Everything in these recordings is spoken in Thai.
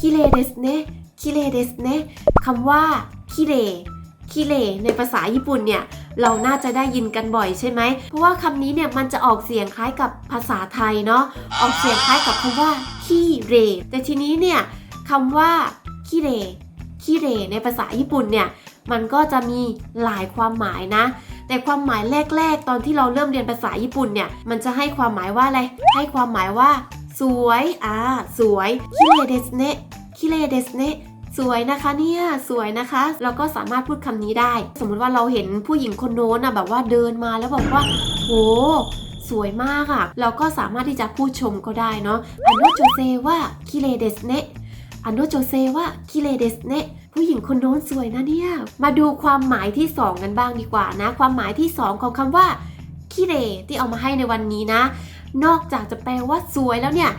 คิเลเดสเนะคิเลเดสเนะคำว่าคิเลคิเลในภาษาญี่ปุ่นเนี่ย เราน่าจะได้ยินกันบ่อยใช่ไหม เพราะว่าคำนี้เนี่ยมันจะออกเสียงคล้ายกับภาษาไทยเนาะ ออกเสียงคล้ายกับคำว่าขี้เร แต่ทีนี้เนี่ยคำว่าขี้เรขี้เรในภาษาญี่ปุ่นเนี่ยมันก็จะมีหลายความหมายนะ แต่ความหมายแรก ๆ ตอนที่เราเริ่มเรียนภาษาญี่ปุ่นเนี่ย มันจะให้ความหมายว่าอะไร ให้ความหมายว่า สวยอ่าสวยคิเรเดสเนะคิเรเดสเนะสวยนะคะเนี่ยสวยนะคะเราก็สามารถพูดคำนี้ได้ สมมุติว่าเราเห็นผู้หญิงคนโน้นอะแบบว่าเดินมาแล้วบอกว่าโหสวยมากอะ เราก็สามารถที่จะพูดชมก็ได้เนาะอันโนโจเซว่าคิเรเดสเนะอันโนโจเซว่าคิเรเดสเนะผู้หญิงคนโน้นสวยนะเนี่ย มาดูความหมายที่สองกันบ้างดีกว่านะ ความหมายที่สองของคำว่าคิเรที่เอามาให้ในวันนี้นะ นอกจากจะแปลว่าสวยแล้วเนี่ย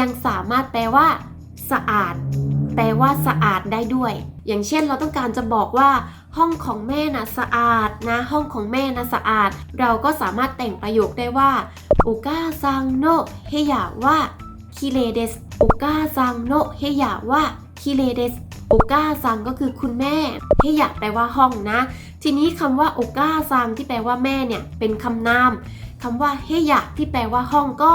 ยังสามารถแปลว่า สะอาด แปลว่าสะอาดได้ด้วย อย่างเช่นเราต้องการจะบอกว่า ห้องของแม่นะสะอาดนะ ห้องของแม่นะสะอาด เราก็สามารถแต่งประโยคได้ว่าโอกาซังโนเฮยว่าคิเลเดสโอกาซังโนเฮยว่าคิเลเดสโอกาซังก็คือคุณแม่เฮยะแปลว่าห้องนะ ทีนี้คำว่าโอกาซังที่แปลว่าแม่เนี่ยเป็นคำนาม คำว่าเฮยะที่แปลว่าห้องก็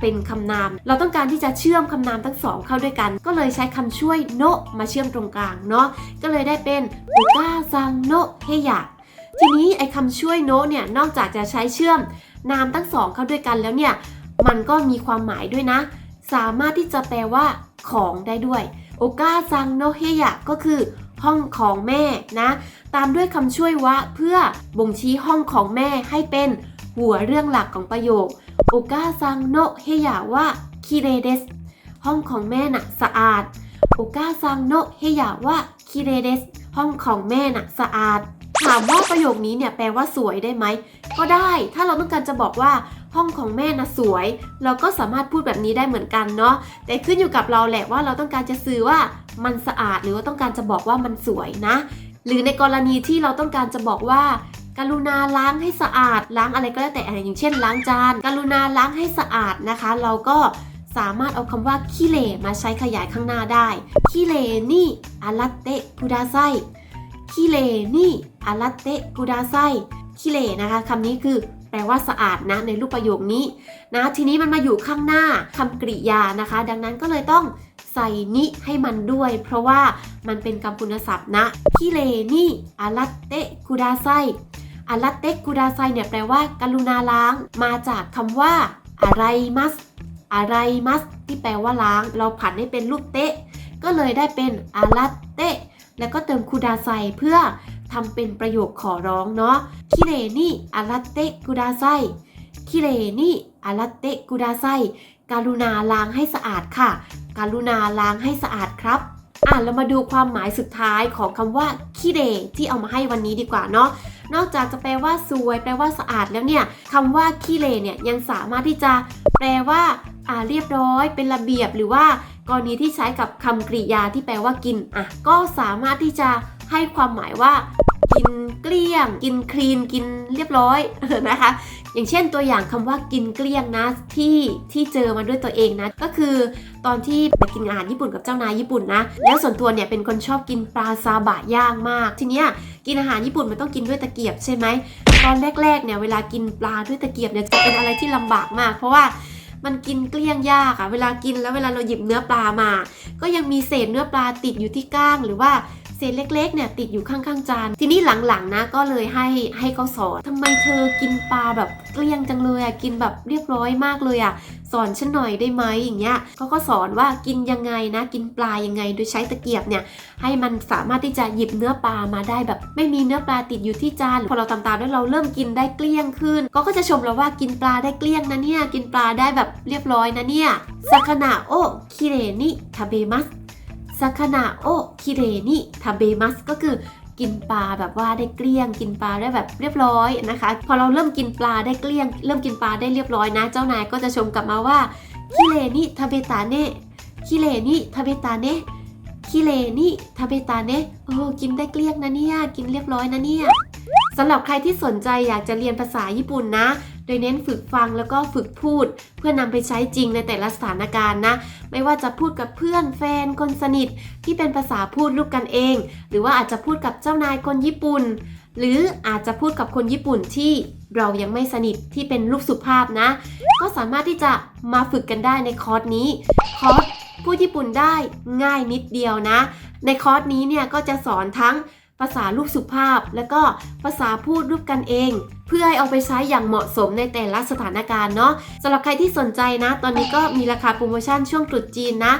เป็นคำนาม เราต้องการที่จะเชื่อมคำนามทั้งสองเข้าด้วยกัน ก็เลยใช้คำช่วยโนะมาเชื่อมตรงกลางเนาะ ก็เลยได้เป็นโอกาซังโนะเฮยะทีนี้ไอ้คำช่วยโนะเนี่ย นอกจากจะใช้เชื่อมนามทั้งสองเข้าด้วยกันแล้วเนี่ย มันก็มีความหมายด้วยนะ สามารถที่จะแปลว่าของได้ด้วยโอกาซังโนเฮยะก็คือ ห้องของแม่นะ ตามด้วยคำช่วยวะเพื่อบ่งชี้ห้องของแม่ให้เป็น หัวเรื่องหลักของประโยคโอกาซังโนะเฮยะว่าคิเรเดสห้องของแม่น่ะสะอาดโอกาซังโนะเฮยะว่าคิเรเดสห้องของแม่น่ะสะอาด ถามว่าประโยคนี้เนี่ยแปลว่าสวยได้ไหม ก็ได้ ถ้าเราต้องการจะบอกว่าห้องของแม่น่ะสวย เราก็สามารถพูดแบบนี้ได้เหมือนกันเนาะ แต่ขึ้นอยู่กับเราแหละว่าเราต้องการจะสื่อว่ามันสะอาด หรือว่าต้องการจะบอกว่ามันสวยนะ หรือในกรณีที่เราต้องการจะบอกว่า กรุณาล้างให้สะอาดล้างอะไรก็แล้วแต่อะไรอย่างเช่น ล้างจาน กรุณาล้างให้สะอาดนะคะ เราก็สามารถเอาคำว่าคิเลมาใช้ขยายข้างหน้าได้คิเลนี่อารัตเตะกุดาไซคิเลนี่อารัตเตะกุดาไซคิเลนะคะคำนี้คือแปลว่าสะอาดนะในรูปประโยคนี้นะทีนี้มันมาอยู่ข้างหน้าคำกริยานะคะ ดังนั้นก็เลยต้องใส่นิให้มันด้วย เพราะว่ามันเป็นคำคุณศัพท์นะคิเลนี่อารัตเตะกุดาไซ อารัตเตกุดาไซเนี่ยแปลว่าการุณาล้าง มาจากคำว่าอะไรมัสอะไรมัส ที่แปลว่าล้าง เราผันให้เป็นรูปเตะ ก็เลยได้เป็นอารัตเตะ แล้วก็เติมคูดาไซเพื่อทำเป็นประโยคขอร้องเนาะคิเรนี่อารัตเตกุดาไซคิเรนี่อารัตเตกุดาไซการุณาล้างให้สะอาดค่ะ การุณาล้างให้สะอาดครับอะเรามาดูความหมายสุดท้ายของคำว่าคิเรที่เอามาให้วันนี้ดีกว่าเนาะ นอกจากจะแปลว่าสวย แปลว่าสะอาดแล้วเนี่ยคำว่าขี้เลเนี่ยยังสามารถที่จะแปลว่าอ่าเรียบร้อย เป็นระเบียบหรือว่ากรณีที่ใช้กับคำกริยาที่แปลว่ากินอะก็สามารถที่จะให้ความหมายว่ากินเกลี้ยง กินคลีน กินเรียบร้อยนะคะ อย่างเช่นตัวอย่างคำว่ากินเกลี้ยงนะที่ที่เจอมาด้วยตัวเองนะ ก็คือตอนที่ไปกินอาหารญี่ปุ่นกับเจ้านายญี่ปุ่นนะ แล้วส่วนตัวเนี่ยเป็นคนชอบกินปลาซาบะย่างมาก ทีเนี้ยกินอาหารญี่ปุ่นมันต้องกินด้วยตะเกียบใช่ไหมตอนแรกๆเนี่ยเวลากินปลาด้วยตะเกียบเนี่ยจะเป็นอะไรที่ลำบากมาก เพราะว่ามันกินเกลี้ยงยากอะเวลากินแล้วเวลาเราหยิบเนื้อปลามา ก็ยังมีเศษเนื้อปลาติดอยู่ที่ก้างหรือว่า ศษเล็กๆเนี่ยติดอยู่ข้างๆจาน ทีนี้หลังๆนะก็เลยให้ให้เขาสอนทำไมเธอกินปลาแบบเกลี้ยงจังเลยอะกินแบบเรียบร้อยมากเลยอะสอนฉันหน่อยได้ไหมอย่างเงี้ยเขาก็สอนว่ากินยังไงนะ กินปลายังไงโดยใช้ตะเกียบเนี่ยให้มันสามารถที่จะหยิบเนื้อปลามาได้แบบ ไม่มีเนื้อปลาติดอยู่ที่จานพอเราตามตามแล้วเราเริ่มกินได้เกลี้ยงขึ้น ก็ก็จะชมเราว่ากินปลาได้เกลี้ยงนะเนี่ยกินปลาได้แบบเรียบร้อยนะเนี่ยสักนาโอคิเรนิทาเบมัส สักนาโอคิเรนิทาเบมัสก็คือกินปลาแบบว่าได้เกลี้ยง กินปลาได้แบบเรียบร้อยนะคะ พอเราเริ่มกินปลาได้เกลี้ยง เริ่มกินปลาได้เรียบร้อยนะ เจ้านายก็จะชมกลับมาว่าคิเรนิทาเบตาเนคิเรนิทาเบตาเนคิเลนี่ทาเบตาเนะโอ้กินได้เกลี้ยงนะเนี่ย กินเรียบร้อยนะเนี่ยสำหรับใครที่สนใจอยากจะเรียนภาษาญี่ปุ่นนะ โดยเน้นฝึกฟังแล้วก็ฝึกพูด เพื่อนำไปใช้จริงในแต่ละสถานการณ์นะ ไม่ว่าจะพูดกับเพื่อนแฟนคนสนิท ที่เป็นภาษาพูดลูกกันเอง หรือว่าอาจจะพูดกับเจ้านายคนญี่ปุ่น หรืออาจจะพูดกับคนญี่ปุ่นที่เรายังไม่สนิทที่เป็นลูกสุภาพนะ ก็สามารถที่จะมาฝึกกันได้ในคอร์สนี้คอร์สพูดญี่ปุ่นได้ง่ายนิดเดียวนะ ในคอร์สนี้เนี่ยก็จะสอนทั้งภาษาลูกสุภาพ แล้วก็ภาษาพูดรูปกันเอง พื่อให้เอาไปใช้อย่างเหมาะสมในแต่ละสถานการณ์เนาะสำหรับใครที่สนใจนะ ตอนนี้ก็มีราคาโปรโมชั่นช่วงตรุษจีนนะ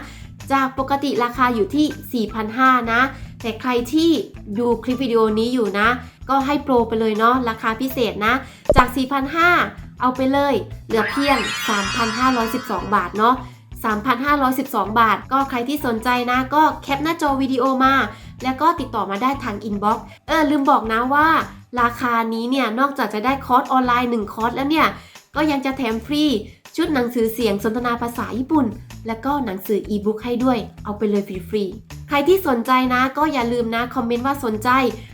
จากปกติราคาอยู่ที่ 4,500 นะ แต่ใครที่ดูคลิปวิดีโอนี้อยู่นะ ก็ให้โปรไปเลยเนาะราคาพิเศษนะ จาก 4,500 เอาไปเลย เหลือเพียง 3,512 บาทเนาะ 3,512 บาท ก็ใครที่สนใจนะ ก็แคปหน้าจอวิดีโอมา แล้วก็ติดต่อมาได้ทางอินบ็อกซ์เออลืมบอกนะว่า ราคานี้เนี่ย นอกจากจะได้คอร์สออนไลน์ 1 คอร์สแล้วเนี่ย ก็ยังจะแถมฟรีชุดหนังสือเสียงสนทนาภาษาญี่ปุ่น แล้วก็หนังสืออีบุ๊กให้ด้วย เอาไปเลยฟรีๆ ใครที่สนใจนะก็อย่าลืมนะ คอมเมนต์ว่าสนใจ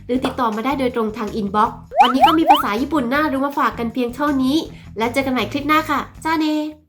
หรือติดต่อมาได้โดยตรงทางอินบ็อกซ์วันนี้ก็มีภาษาญี่ปุ่นน่ารู้มาฝากกันเพียงเท่านี้ แล้วเจอกันใหม่คลิปหน้าค่ะ จ้าเน